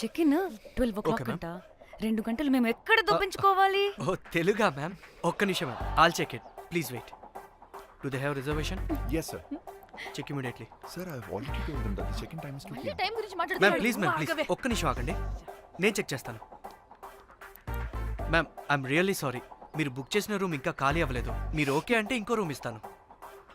check in రెండు గంటలు మేము ఎక్కడ uh, దొబ్బించుకోవాలి? ఓ తెలుగా మ్యామ్ ఒక్క నిమిషం all check it please wait do the reservation yes sir. Check immediately please ma'am please ఒక్క నిమిషం ఆగండి. నేను చెక్ చేస్తాను. మ్యామ్ ఐఎమ్ రియల్లీ సారీ మీరు బుక్ చేసిన రూమ్ ఇంకా ఖాళీ అవ్వలేదు. మీరు ఓకే అంటే ఇంకో రూమ్ ఇస్తాను.